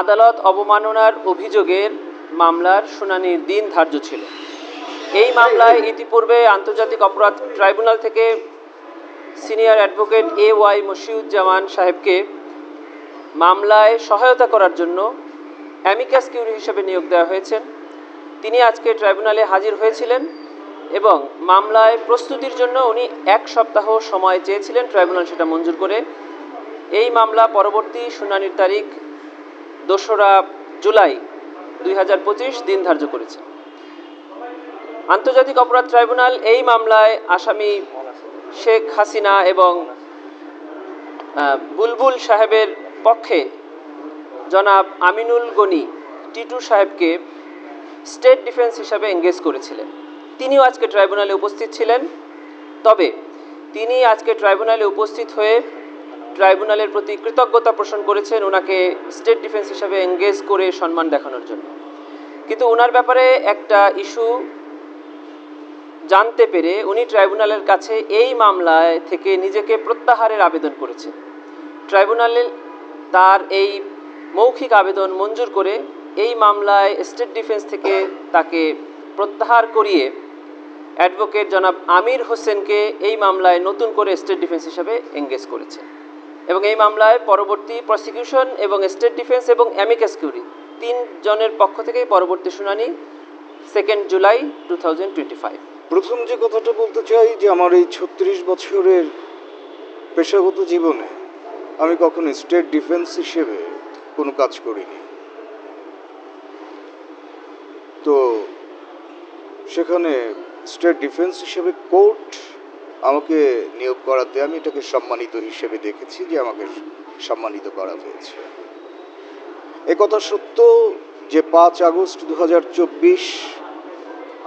আদালত অবমাননার অভিযোগের মামলার শুনানির দিন ধার্য ছিল। এই মামলায় ইতিপূর্বে আন্তর্জাতিক অপরাধ ট্রাইব্যুনাল থেকে senior advocate A Y Moshiuzzaman সাহেবকে মামলায় সহায়তা করার জন্য অ্যামিকাস কিউরি হিসেবে নিয়োগ দেওয়া হয়েছে। তিনি আজকে ট্রাইব্যুনালে হাজির হয়েছিলেন এবং মামলায় প্রস্তুতির জন্য উনি এক সপ্তাহ সময় চেয়েছিলেন ট্রাইব্যুনাল সেটা মঞ্জুর করে। এই মামলা পরবর্তী শুনানির তারিখ দোসরা জুলাই দুই হাজার পঁচিশ দিন ধার্য করেছে। আন্তর্জাতিক অপরাধ ট্রাইব্যুনাল এই মামলায় আসামি শেখ হাসিনা এবং বুলবুল সাহেবের পক্ষে জনাব আমিনুল গনি টিটু সাহেবকে স্টেট ডিফেন্স হিসাবে এঙ্গেজ করেছিলেন। তিনিও আজকে ট্রাইব্যুনালে উপস্থিত ছিলেন। তবে তিনি আজকে ট্রাইব্যুনালে উপস্থিত হয়ে ট্রাইব্যুনালের প্রতি কৃতজ্ঞতা পোষণ করেছেন ওনাকে স্টেট ডিফেন্স হিসাবে এঙ্গেজ করে সম্মান দেখানোর জন্য। কিন্তু ওনার ব্যাপারে একটা ইস্যু জানতে পেরে উনি ট্রাইব্যুনালের কাছে এই মামলায় থেকে নিজেকে প্রত্যাহারের আবেদন করেছে ট্রাইব্যুনালে তার এই মৌখিক আবেদন মঞ্জুর করে এই মামলায় স্টেট ডিফেন্স থেকে তাকে প্রত্যাহার করিয়ে অ্যাডভোকেট জনাব আমির হোসেনকে এই মামলায় নতুন করে স্টেট ডিফেন্স হিসাবে এঙ্গেজ করেছে। এবং এই মামলায় পরবর্তী প্রসিকিউশন এবং স্টেট ডিফেন্স এবং অ্যামিকাস কিউরি তিনজনের পক্ষ থেকেই পরবর্তী শুনানি second July two thousand twenty five প্রথম যে কথাটা বলতে চাই যে আমার এই ছত্রিশ বছরের পেশাগত জীবনে আমি কখনো স্টেট ডিফেন্স হিসেবে কোনো কাজ করিনি। তো সেখানে স্টেট ডিফেন্স হিসেবে কোর্ট আমাকে নিয়োগ করাতে আমি এটাকে সম্মানিত হিসেবে দেখেছি যে আমাকে সম্মানিত করা হয়েছে। এ কথা সত্য যে পাঁচ আগস্ট দু হাজার চব্বিশ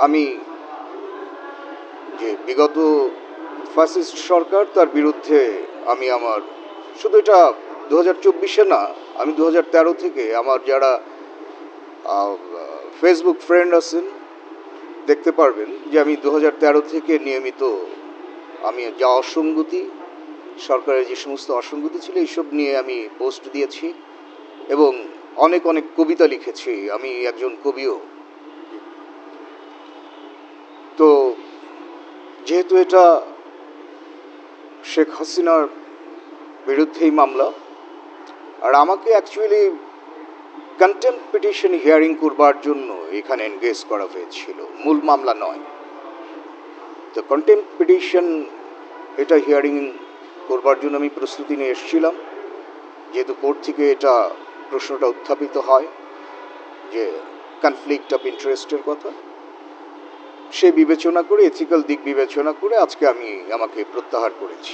আমি যে বিগত ফ্যাসিস্ট সরকার, তার বিরুদ্ধে আমি আমার শুধু এটা দু হাজার চব্বিশে না, আমি দু হাজার তেরো থেকে আমার যারা ফেসবুক ফ্রেন্ড আছেন, দেখতে পারবেন যে আমি দু হাজার তেরো থেকে নিয়মিত আমি যা অসঙ্গতি, সরকারের যে সমস্ত অসঙ্গতি ছিল, এইসব নিয়ে আমি পোস্ট দিয়েছি এবং অনেক অনেক কবিতা লিখেছি। আমি একজন কবিও। তো যেহেতু এটা শেখ হাসিনার বিরুদ্ধেই মামলা, আর আমাকে অ্যাকচুয়ালি কন্টেম্প পিটিশন হিয়ারিং করবার জন্য এখানে এনগেজ করা হয়েছিল। মূল মামলা নয়। তো কন্টেম্প পিটিশন এটা হিয়ারিং করবার জন্য আমি প্রস্তুতি নিয়ে এসেছিলাম। যেহেতু কোর্ট থেকে এটা প্রশ্নটা উত্থাপিত হয় যে কনফ্লিক্ট অফ ইন্টারেস্টের কথা। সে বিবেচনা করে এথিক্যাল দিক বিবেচনা করে আজকে আমি আমাকে প্রত্যাহার করেছি।